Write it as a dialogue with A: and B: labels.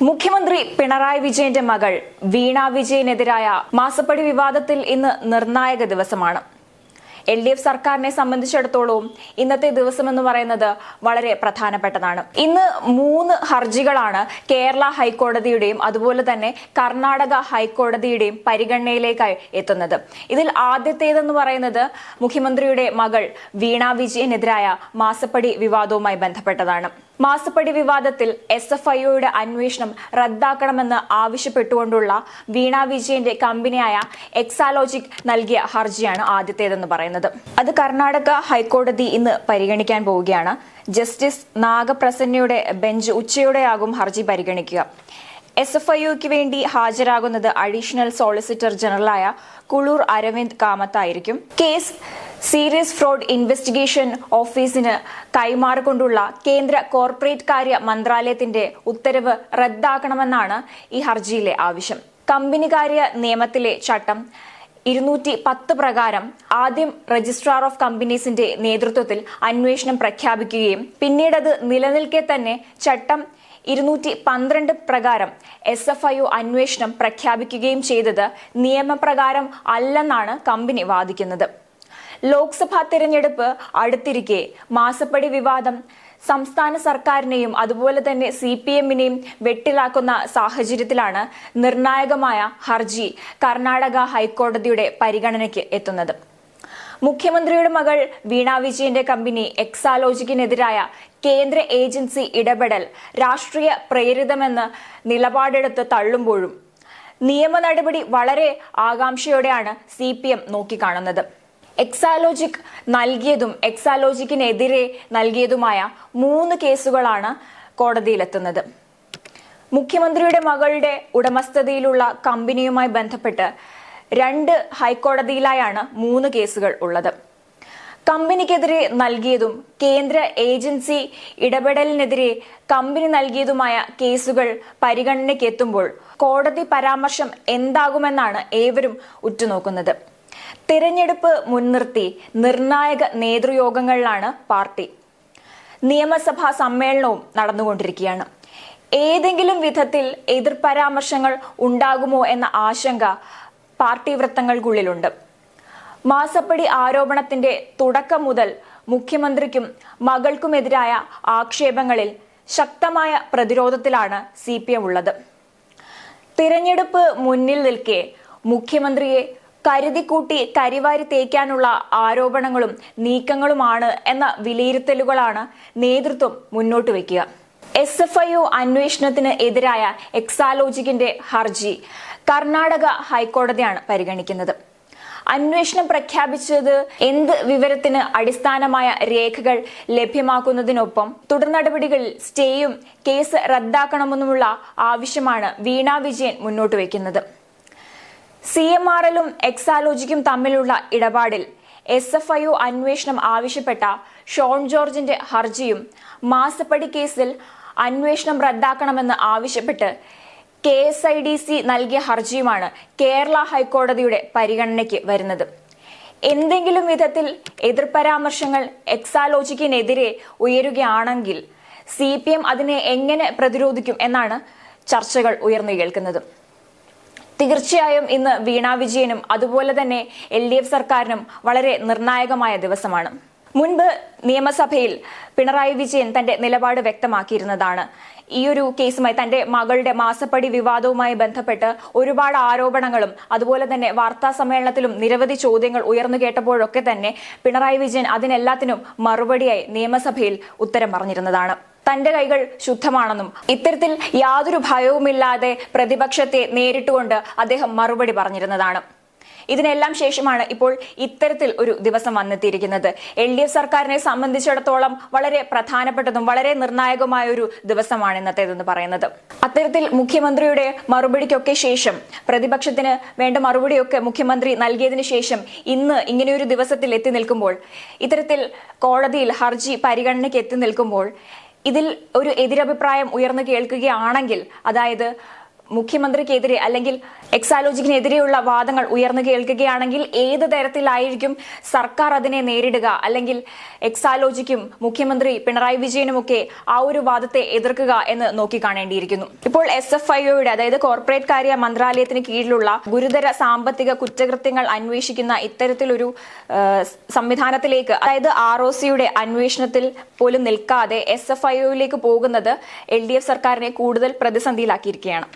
A: മുഖ്യമന്ത്രി പിണറായി വിജയന്റെ മകൾ വീണ വിജയനെതിരായ മാസപ്പടി വിവാദത്തിൽ ഇന്ന് നിർണായക ദിവസമാണ് എൽ ഡി എഫ് സർക്കാരിനെ സംബന്ധിച്ചിടത്തോളവും ഇന്നത്തെ ദിവസം എന്ന് പറയുന്നത് വളരെ പ്രധാനപ്പെട്ടതാണ്. ഇന്ന് മൂന്ന് ഹർജികളാണ് കേരള ഹൈക്കോടതിയുടെയും അതുപോലെ തന്നെ കർണാടക ഹൈക്കോടതിയുടെയും പരിഗണനയിലേക്കായി എത്തുന്നത്. ഇതിൽ ആദ്യത്തേതെന്ന് പറയുന്നത് മുഖ്യമന്ത്രിയുടെ മകൾ വീണ വിജയനെതിരായ മാസപ്പടി വിവാദവുമായി ബന്ധപ്പെട്ടതാണ്. മാസപ്പടി വിവാദത്തിൽ എസ് എഫ് ഐഒയുടെ അന്വേഷണം റദ്ദാക്കണമെന്ന് ആവശ്യപ്പെട്ടുകൊണ്ടുള്ള വീണ വിജയന്റെ കമ്പനിയായ എക്സാലോജിക് നൽകിയ ഹർജിയാണ് ആദ്യത്തേതെന്ന് പറയുന്നത്. അത് കർണാടക ഹൈക്കോടതി ഇന്ന് പരിഗണിക്കാൻ പോവുകയാണ്. ജസ്റ്റിസ് നാഗപ്രസന്നയുടെ ബെഞ്ച് ഉച്ചയോടെയാകും ഹർജി പരിഗണിക്കുക. എസ് എഫ് ഐഒക്ക് വേണ്ടി ഹാജരാകുന്നത് അഡീഷണൽ സോളിസിറ്റർ ജനറലായ കുളൂർ അരവിന്ദ് കാമത്തായിരിക്കും. കേസ് സീരിയസ് ഫ്രോഡ് ഇൻവെസ്റ്റിഗേഷൻ ഓഫീസിന് കൈമാറിക്കൊണ്ടുള്ള കേന്ദ്ര കോർപ്പറേറ്റ് കാര്യ മന്ത്രാലയത്തിന്റെ ഉത്തരവ് റദ്ദാക്കണമെന്നാണ് ഈ ഹർജിയിലെ ആവശ്യം. കമ്പനികാര്യ നിയമത്തിലെ ചട്ടം ഇരുന്നൂറ്റി പത്ത് പ്രകാരം ആദ്യം രജിസ്ട്രാർ ഓഫ് കമ്പനീസിന്റെ നേതൃത്വത്തിൽ അന്വേഷണം പ്രഖ്യാപിക്കുകയും പിന്നീട് അത് നിലനിൽക്കെ തന്നെ ചട്ടം ഇരുന്നൂറ്റി പന്ത്രണ്ട് പ്രകാരം എസ് എഫ് ഐ ഒ അന്വേഷണം പ്രഖ്യാപിക്കുകയും ചെയ്തത് നിയമപ്രകാരം അല്ലെന്നാണ് കമ്പനി വാദിക്കുന്നത്. ലോക്സഭാ തിരഞ്ഞെടുപ്പ് അടുത്തിരിക്കെ മാസപ്പടി വിവാദം സംസ്ഥാന സർക്കാരിനെയും അതുപോലെ തന്നെ സി പി എമ്മിനെയും വെട്ടിലാക്കുന്ന സാഹചര്യത്തിലാണ് നിർണായകമായ ഹർജി കർണാടക ഹൈക്കോടതിയുടെ പരിഗണനയ്ക്ക് എത്തുന്നത്. മുഖ്യമന്ത്രിയുടെ മകൾ വീണ വിജയന്റെ കമ്പനി എക്സാലോജിക്കിനെതിരായ കേന്ദ്ര ഏജൻസി ഇടപെടൽ രാഷ്ട്രീയ പ്രേരിതമെന്ന് നിലപാടെടുത്ത് തള്ളുമ്പോഴും നിയമ നടപടി വളരെ ആകാംക്ഷയോടെയാണ് സി പി എം നോക്കിക്കാണുന്നത്. എക്സാലോജിക് നൽകിയതും എക്സാലോജിക്കിനെതിരെ നൽകിയതുമായ മൂന്ന് കേസുകളാണ് കോടതിയിലെത്തുന്നത്. മുഖ്യമന്ത്രിയുടെ മകളുടെ ഉടമസ്ഥതയിലുള്ള കമ്പനിയുമായി ബന്ധപ്പെട്ട് രണ്ട് ഹൈക്കോടതിയിലായാണ് മൂന്ന് കേസുകൾ ഉള്ളത്. കമ്പനിക്കെതിരെ നൽകിയതും കേന്ദ്ര ഏജൻസി ഇടപെടലിനെതിരെ കമ്പനി നൽകിയതുമായ കേസുകൾ പരിഗണനയ്ക്കെത്തുമ്പോൾ കോടതി പരാമർശം എന്താകുമെന്നാണ് ഏവരും ഉറ്റുനോക്കുന്നത്. തിരഞ്ഞെടുപ്പ് മുൻനിർത്തി നിർണായക നേതൃയോഗങ്ങളിലാണ് പാർട്ടി. നിയമസഭാ സമ്മേളനവും നടന്നുകൊണ്ടിരിക്കുകയാണ്. ഏതെങ്കിലും വിധത്തിൽ എതിർ പരാമർശങ്ങൾ ഉണ്ടാകുമോ എന്ന ആശങ്ക പാർട്ടി വൃത്തങ്ങൾക്കുള്ളിലുണ്ട്. മാസപ്പടി ആരോപണത്തിന്റെ തുടക്കം മുതൽ മുഖ്യമന്ത്രിക്കും മകൾക്കുമെതിരായ ആക്ഷേപങ്ങളിൽ ശക്തമായ പ്രതിരോധത്തിലാണ് സി പി എം ഉള്ളത്. തിരഞ്ഞെടുപ്പ് മുന്നിൽ നിൽക്കെ മുഖ്യമന്ത്രിയെ കരുതിക്കൂട്ടി കരിവാരി തേക്കാനുള്ള ആരോപണങ്ങളും നീക്കങ്ങളുമാണ് എന്ന വിലയിരുത്തലുകളാണ് നേതൃത്വം മുന്നോട്ട് വയ്ക്കുക എസ് എഫ് ഐ ഒ അന്വേഷണത്തിന് എതിരായ എക്സാലോജിക്കിന്റെ ഹർജി കർണാടക ഹൈക്കോടതിയാണ് പരിഗണിക്കുന്നത്. അന്വേഷണം പ്രഖ്യാപിച്ചത് എന്ത് വിവരത്തിന് അടിസ്ഥാനമായ രേഖകൾ ലഭ്യമാക്കുന്നതിനൊപ്പം തുടർ നടപടികളിൽ സ്റ്റേയും കേസ് റദ്ദാക്കണമെന്നുമുള്ള ആവശ്യമാണ് വീണ വിജയൻ മുന്നോട്ട് വയ്ക്കുന്നത് സി എം ആർ എല്ലും എക്സാലോജിക്കും തമ്മിലുള്ള ഇടപാടിൽ എസ് എഫ് ഐ ഒ അന്വേഷണം ആവശ്യപ്പെട്ട ഷോൺ ജോർജിന്റെ ഹർജിയും മാസപ്പടി കേസിൽ അന്വേഷണം റദ്ദാക്കണമെന്ന് ആവശ്യപ്പെട്ട് K S I D C നൽകിയ ഹർജിയുമാണ് കേരള ഹൈക്കോടതിയുടെ പരിഗണനയ്ക്ക് വരുന്നത്. എന്തെങ്കിലും വിധത്തിൽ എതിർപരാമർശങ്ങൾ എക്സാലോജിക്കിനെതിരെ ഉയരുകയാണെങ്കിൽ സി പി എം അതിനെ എങ്ങനെ പ്രതിരോധിക്കും എന്നാണ് ചർച്ചകൾ ഉയർന്നു കേൾക്കുന്നത്. തീർച്ചയായും ഇന്ന് വീണ വിജയനും അതുപോലെ തന്നെ എൽ സർക്കാരിനും വളരെ നിർണായകമായ ദിവസമാണ്. മുൻപ് നിയമസഭയിൽ പിണറായി വിജയൻ തന്റെ നിലപാട് വ്യക്തമാക്കിയിരുന്നതാണ്. ഈ ഒരു കേസുമായി തന്റെ മകളുടെ മാസപ്പടി വിവാദവുമായി ബന്ധപ്പെട്ട് ഒരുപാട് ആരോപണങ്ങളും അതുപോലെ തന്നെ വാർത്താ സമ്മേളനത്തിലും നിരവധി ചോദ്യങ്ങൾ ഉയർന്നു കേട്ടപ്പോഴൊക്കെ തന്നെ പിണറായി വിജയൻ അതിനെല്ലാത്തിനും മറുപടിയായി നിയമസഭയിൽ ഉത്തരം പറഞ്ഞിരുന്നതാണ്. തന്റെ കൈകൾ ശുദ്ധമാണെന്നും ഇത്തരത്തിൽ യാതൊരു ഭയവുമില്ലാതെ പ്രതിപക്ഷത്തെ നേരിട്ടുകൊണ്ട് അദ്ദേഹം മറുപടി പറഞ്ഞിരുന്നതാണ്. ഇതിനെല്ലാം ശേഷമാണ് ഇപ്പോൾ ഇത്തരത്തിൽ ഒരു ദിവസം വന്നെത്തിയിരിക്കുന്നത്. എൽ ഡി എഫ് സർക്കാരിനെ സംബന്ധിച്ചിടത്തോളം വളരെ പ്രധാനപ്പെട്ടതും വളരെ നിർണായകമായ ഒരു ദിവസമാണ് ഇന്നത്തേതെന്ന് പറയുന്നത്. അത്തരത്തിൽ മുഖ്യമന്ത്രിയുടെ മറുപടിക്കൊക്കെ ശേഷം പ്രതിപക്ഷത്തിന് വേണ്ട മറുപടിയൊക്കെ മുഖ്യമന്ത്രി നൽകിയതിനു ശേഷം ഇന്ന് ഇങ്ങനെയൊരു ദിവസത്തിൽ എത്തി നിൽക്കുമ്പോൾ ഇത്തരത്തിൽ കോടതിയിൽ ഹർജി പരിഗണനയ്ക്ക് എത്തി നിൽക്കുമ്പോൾ ഇതിൽ ഒരു എതിരഭിപ്രായം ഉയർന്നു കേൾക്കുകയാണെങ്കിൽ അതായത് മുഖ്യമന്ത്രിക്കെതിരെ അല്ലെങ്കിൽ എക്സാലോജിക്കിനെതിരെയുള്ള വാദങ്ങൾ ഉയർന്നു കേൾക്കുകയാണെങ്കിൽ ഏത് തരത്തിലായിരിക്കും സർക്കാർ അതിനെ നേരിടുക? അല്ലെങ്കിൽ എക്സാലോജിക്കും മുഖ്യമന്ത്രി പിണറായി വിജയനുമൊക്കെ ആ ഒരു വാദത്തെ എതിർക്കുക എന്ന് നോക്കിക്കാണേണ്ടിയിരിക്കുന്നു. ഇപ്പോൾ എസ് എഫ് അതായത് കോർപ്പറേറ്റ് കാര്യ മന്ത്രാലയത്തിന് കീഴിലുള്ള ഗുരുതര സാമ്പത്തിക കുറ്റകൃത്യങ്ങൾ അന്വേഷിക്കുന്ന ഇത്തരത്തിലൊരു സംവിധാനത്തിലേക്ക് അതായത് ആർ ഒ സിയുടെ അന്വേഷണത്തിൽ പോലും നിൽക്കാതെ എസ് എഫ് ഐഒയിലേക്ക് പോകുന്നത് എൽ ഡി എഫ് സർക്കാരിനെ കൂടുതൽ പ്രതിസന്ധിയിലാക്കിയിരിക്കുകയാണ്.